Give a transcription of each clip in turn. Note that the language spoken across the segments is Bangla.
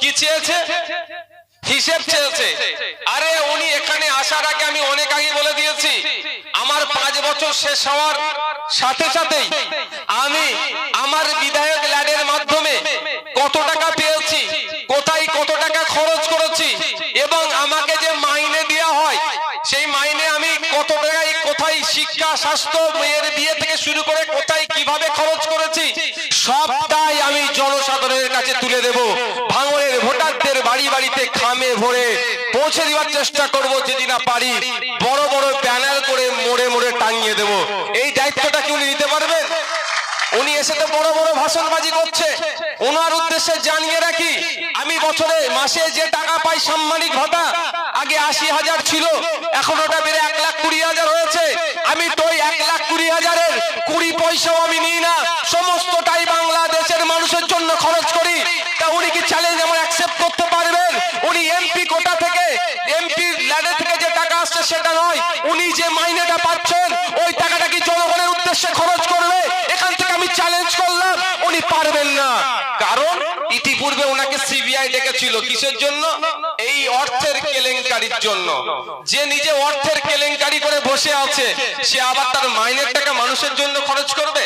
কি চেয়েছে? হিসেব চেয়েছে। আরে উনি এখানে আসার আগে আমি অনেক আগে বলে দিয়েছি, আমার পাঁচ বছর শেষ হওয়ার সাথে সাথেই আমি আমার বিধায়ক ল্যাডের মাধ্যমে কত টাকা পেয়েছি, কোথায় কত টাকা খরচ করেছি এবং আমাকে যে মাইনে দেওয়া হয়, সেই মাইনে আমি কত টাকায়, কোথায় শিক্ষা, স্বাস্থ্য, মেয়ের বিয়ে থেকে শুরু করে কোথায় কীভাবে খরচ করেছি, সবটাই আমি জনসাধারণের কাছে তুলে দেব। বাড়ি বাড়িতে খামে ভরে পৌঁছে দেওয়ার চেষ্টা করব যদি না পারি। বড় বড় ব্যানার করে মোড়ে মোড়ে টাঙিয়ে দেব। এই দায়িত্বটা কি উনি নিতে পারবেন? উনি এসে তো বড় বড় ভাষণবাজি করছে। ওনার উদ্দেশ্যে জানিয়ে রাখি, আমি বছরে মাসে যে টাকা পাই সাম্মানিক ভাতা, আগে আশি হাজার ছিল, এখন ওটা বেড়ে এক লাখ কুড়ি হাজার হয়েছে। আমি তো এক লাখ কুড়ি হাজারের কুড়ি পয়সাও আমি নিই না সমস্তটাই বাংলাদেশের মানুষের জন্য খরচ করি তা উনি কি চ্যালেঞ্জ আমার অ্যাকসেপ্ট করতে পারবেন উনি এমপি কোটা থেকে এমপি ল্যাডে থেকে যে সেটা নয়। উনি যে মাইনেটা পাচ্ছেন, ওই টাকাটা কি জনগণের উদ্দেশ্যে খরচ করবে? এখান থেকে আমি চ্যালেঞ্জ করলাম, উনি পারবেন না। কারণ ইতিপূর্বে ওনাকে সিবিআই ডেকেছিল কিসের জন্য? এই অর্থের কেলেঙ্কারির জন্য। যে নিজে অর্থের কেলেঙ্কারি করে বসে আছে, সে আবার তার মাইনের টাকা মানুষের জন্য খরচ করবে?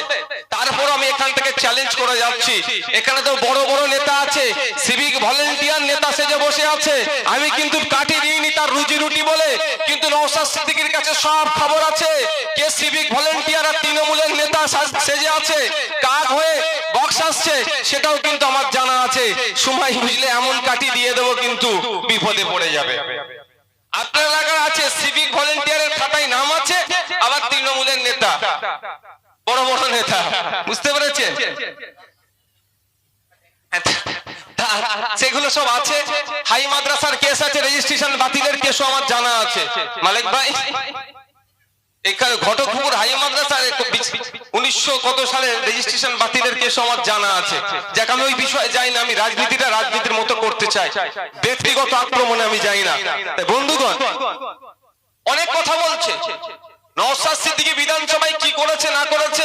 তারপর আমি এখান থেকে চ্যালেঞ্জ করে যাচ্ছি। এখানে তো বড় বড় নেতা আছে। সিভিক ভলেন্টিয়ার নেতা সেজে বসে আছে। আমি কিন্তু কাটি দিইনি তার রুজি রুটি বলে কিন্তু নওশাদ সিদ্দিকীর কাছে সব খবর আছে। কে সিভিক ভলেন্টিয়ার আর তৃণমূলের নেতা সেজে আছে, কাক হয়ে বক্স আসছে, সেটাও কিন্তু আমার জানা আছে। সময় বুঝলে এমন কাটি দিয়ে দেবো কিন্তু বিপদে পড়ে যাবে। আপনার এলাকার আছে সিভিক ভলেন্টিয়ারের খাতায় নাম আছে, আবার তৃণমূলের নেতা। বড় বড় নেতা। বুঝতে পেরেছেন? সেগুলো সব আছে। হাই মাদ্রাসার কেস আছে রেজিস্ট্রেশন বাতিলের কেসও আমার জানা আছে। মালিক ভাই, এখানে ঘটকপুকুর হাই মাদ্রাসার উনিশশো কত সালে রেজিস্ট্রেশন বাতিলের কেস আমার জানা আছে। যাক, আমি ওই বিষয়ে যাই না, আমি রাজনীতিটা রাজনীতির মতো করতে চাই। ব্যক্তিগত আক্রমণে আমি যাই না। বন্ধুগণ, অনেক কথা বলছে। নওশাদ সিদ্দিকী বিধানসভায় কি করেছে, না করেছে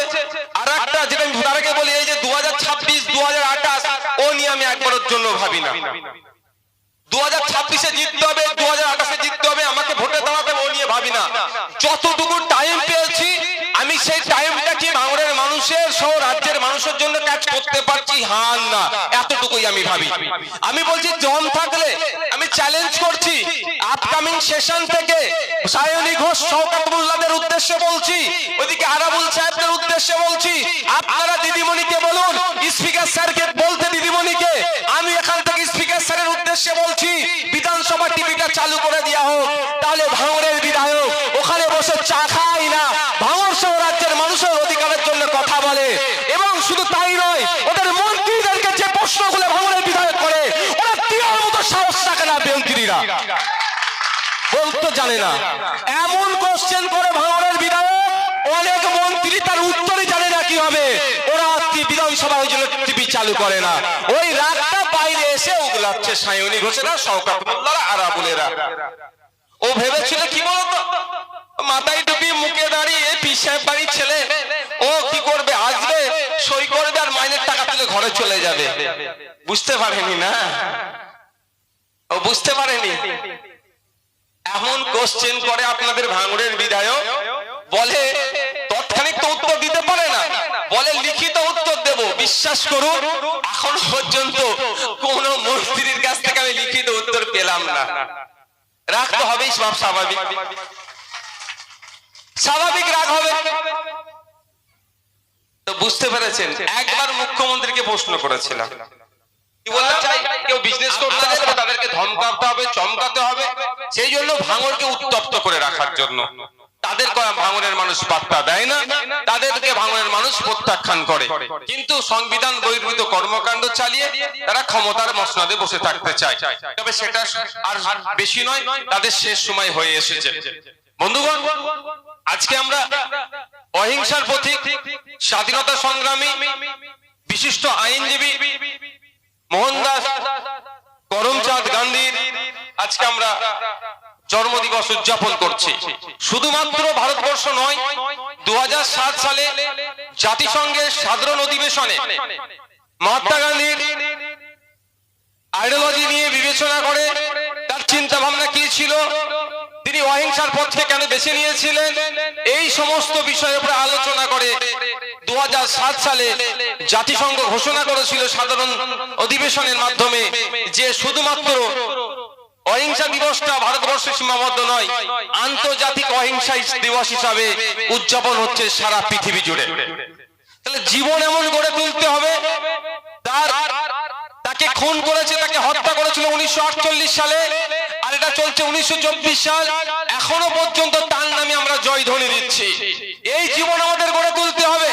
আর একটা যেটা আমি তার আগে বলি এই যে দু হাজার ছাব্বিশ দু হাজার আঠাশ ও নিয়ে আমি একবারের জন্য ভাবি না। দু হাজার ছাব্বিশে জিততে হবে দু হাজার আঠাশে জিততে হবে, আমাকে ভোটে দাঁড়াতে ও নিয়ে ভাবি না। যতটুকু টাইম পেয়েছি, আমি সেই টাইমটা কি বাংলার মানুষের সহ রাজ্যের মানুষের জন্য কাজ করতে পারছি? হার না, এতটুকুই আমি ভাবি। আমি বলছি জম থাকলে আমি চ্যালেঞ্জ করছি সেশন থেকে সায়নী ঘোষ শওকাতুল্লাহদের উদ্দেশ্যে বলছি ওইদিকে আরাবুল সাহেবদের উদ্দেশ্যে বলছি, আপনারা দিদিমণিকে বলুন, স্পিকার স্যারকে বলতে দিদিমণিকে, আমি এখান থেকে স্পিকার স্যারের উদ্দেশ্যে বলছি, বিধানসভা টিভিটা চালু করে দেওয়া হোক, তাহলে ভাঙড়ের বিধায়ক, ওখানে বসে চা খাই না, ভাঙড় সহ রাজ্যের মানুষের অধিকারের জন্য কথা বলে, এবং শুধু তাই নয়, ওদের মন্ত্রীদেরকে যে প্রশ্নগুলো ভাঙড়ের বিধায়ক করে, ওরা দেওয়ার মতো সাহস থাকে না মন্ত্রীরা বলতে জানে না। এমন কোশ্চেন করে ভাঙড়ের বিধায়ক অনেক মন্ত্রী তার উত্তরই জানে না কি হবে ওরা বিধানসভা ওই জন্য টিভি চালু করে না। ওই রাতটা বাইরে এসে ওগুলাচ্ছে সায়নী ঘোষেরা, শওকাত মোল্লারা, আরাবুলেরা। ও ভেবেছিল কি বলতো? মাথায় টুপি, মুখে দাঁড়িয়ে পিসাব বাড়ির ছেলে। ও কি করবে? আসবে, সই করবে আর মাইনের টাকা তুলে ঘরে চলে যাবে। বুঝতে পারেনি না? ও বুঝতে পারেনি? এমন কোশ্চেন করে আপনাদের ভাঙড়ের বিধায়ক। বলে, তৎক্ষণিক তো উত্তর দিতে পারে না। বলে, লিখিত উত্তর দেব। বিশ্বাস করুন, এখন পর্যন্ত কোন মন্ত্রীর কাছ থেকে আমি লিখিত উত্তর পেলাম না। রাখতে হবেই সব স্বাভাবিক। স্বাভাবিক রাগ হবে। তো বুঝতে পেরেছেন, একবার মুখ্যমন্ত্রীকে প্রশ্ন করেছিলাম। কি চাই? কেউ বিজনেস করতে তাদেরকে ধমকাতে হবে চমকাতে হবে। সেই জন্য ভাঙরকে উত্তপ্ত করে রাখার জন্য। তাদের ভাঙনের মানুষ পাত্তা দেয় না তাদেরকে ভাঙনের মানুষ প্রত্যাখ্যান করে। কিন্তু সংবিধান বহির্ভূত কর্মকাণ্ড চালিয়ে তারা ক্ষমতার মসনাদে বসে থাকতে চায়। তবে সেটা আর বেশি নয় তাদের শেষ সময় হয়ে এসেছে। বন্ধুগণ আজকে আমরা অহিংসার প্রতীক স্বাধীনতা সংগ্রামী বিশিষ্ট আইনজীবী মোহনদাস, করমচাঁদ গান্ধীর আজকে আমরা জন্মদিবস উদযাপন করছি। শুধুমাত্র ভারতবর্ষ নয় দু সালে জাতিসংঘের সাধারণ অধিবেশনে মহাত্মা গান্ধীর আইডিওলজি বিবেচনা করে তার চিন্তা ভাবনা কি ছিল, তিনি অহিংসার পথকে কেন বেছে নিয়েছিলেন, এই সমস্ত বিষয়ের উপরে আলোচনা করে দু সালে জাতিসংঘ ঘোষণা করেছিল সাধারণ অধিবেশনের মাধ্যমে যে শুধুমাত্র অহিংসা দিবসটা ভারতবর্ষে সীমাবদ্ধ নয়, আন্তর্জাতিক অহিংসা দিবস হিসাবে উদযাপন হচ্ছে সারা পৃথিবী জুড়ে। তাহলে জীবন এমন গড়ে তুলতে হবে, তার তাকে খুন করেছে, তাকে হত্যা করেছিল উনিশশো আটচল্লিশ সালে, আর এটা চলছে উনিশশো চব্বিশ সাল, এখনও পর্যন্ত তার নামে আমরা জয়ধ্বনি দিচ্ছি এই জীবন আমাদের গড়ে তুলতে হবে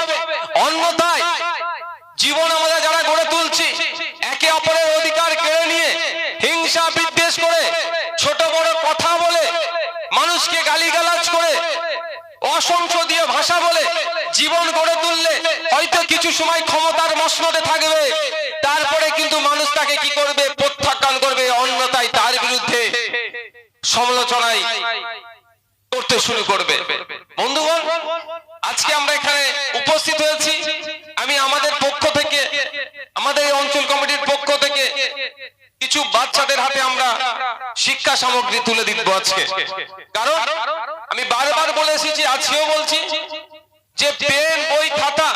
অন্যথায় জীবন আমরা যারা গড়ে তুলছি একে অপরের অধিকার কেড়ে নিয়ে হিংসা বিদ্বেষ করে ছোট বড় কথা বলে মানুষকে গালিগালাজ করে অসংসদীয় ভাষা বলে জীবন গড়ে তুললে হয়তো কিছু সময় ক্ষমতার মসনদে থাকবে। তারপরে কিন্তু মানুষ তাকে কি করবে? প্রত্যাখ্যান করবে। অন্যথায় তার বিরুদ্ধে সমালোচনায় করতে শুরু করবে। বন্ধুগণ, আজকে আমরা এখানে উপস্থিত হয়েছি। আমি আমাদের পক্ষ থেকে, আমাদের অঞ্চল কমিটির পক্ষ থেকে কিছু বাচ্চাদের হাতে আমরা শিক্ষা সামগ্রী তুলে দিব আজকে। কারণ আমি বারবার বলে এসেছি, আজকেও বলছি যে পেন, বই, খাতা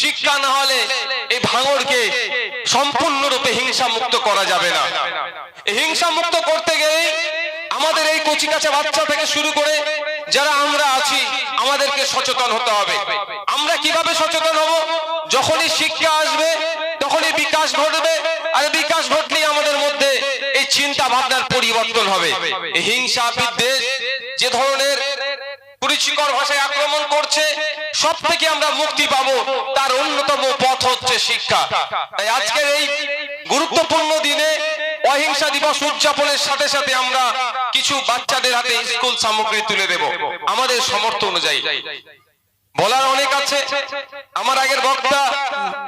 শিক্ষা না হলে এই ভাঙড়কে সম্পূর্ণরূপে হিংসা মুক্ত করা যাবে না। হিংসা মুক্ত করতে গেলে আমাদের এই কচি কাঁচা বাচ্চা থেকে শুরু করে যারা আমরা আছি, আমাদেরকে সচেতন হতে হবে। আমরা কীভাবে সচেতন হব? যখনই শিক্ষা আসবে, তখনই বিকাশ ঘটবে আর বিকাশ ঘটলেই আমাদের মধ্যে ভাবনার পরিবর্তন হবে। হিংসা, বিদ্বেষ, যে ধরনের কুরুচিকর ভাষায় আক্রমণ করছে, সব থেকে আমরা মুক্তি পাবো তার অন্যতম পথ হচ্ছে শিক্ষা। তাই আজকের এই গুরুত্বপূর্ণ দিনে অহিংসা দিবস উদযাপনের সাথে সাথে আমরা কিছু বাচ্চাদের হাতে স্কুল সামগ্রী তুলে দেব, আমাদের সমর্থ অনুযায়ী। বলার অনেক আছে। আমার আগের বক্তা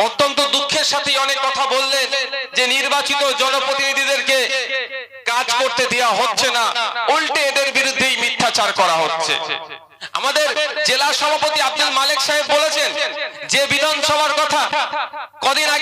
অত্যন্ত দুঃখের সাথে অনেক কথা বললেন যে নির্বাচিত জনপ্রতিনিধিদেরকে কাজ করতে দেওয়া হচ্ছে না, উল্টে এদের বিরুদ্ধেই মিথ্যাচার করা হচ্ছে। আমাদের জেলা সভাপতি আব্দুল মালিক সাহেব বলেছেন, যে বিধানসভার কথা কদিন আগে